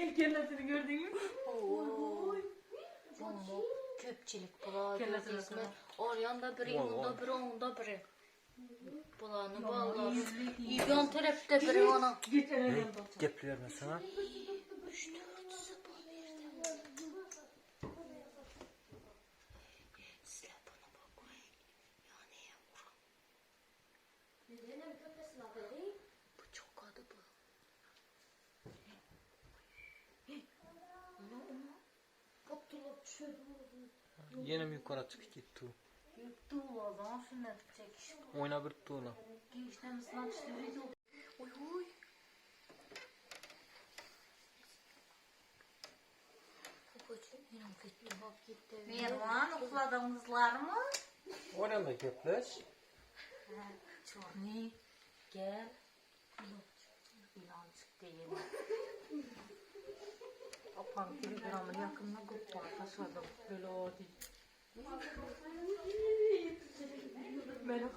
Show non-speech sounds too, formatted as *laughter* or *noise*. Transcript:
İlk kellesini gördün mü? Oy. Jumbo köpçilik bula Kellesine gözüme. sonra. Oryan biri, Vay, onda vay. biri, onda biri. Bulanı vallahi. Yan tarafta biri ana. Git eve Ne dön. gepliyor mesela? Sizler bana bakmayın. Yani yavrum. Bu Yine mi yukarı çıkıp gitti? Yıktı o zaman sünnet çekiş. Oyna bir tuğla. Gençten ıslat işte video. Oy oy. Babacığım yine gitti bak gitti. Mervan ukladan kızlar mı? Oyna da gepleş. Çorni gel. Bilancık değil. *laughs* Papam telegramın yakınına kopar taşladım. Böyle o değil. Beni.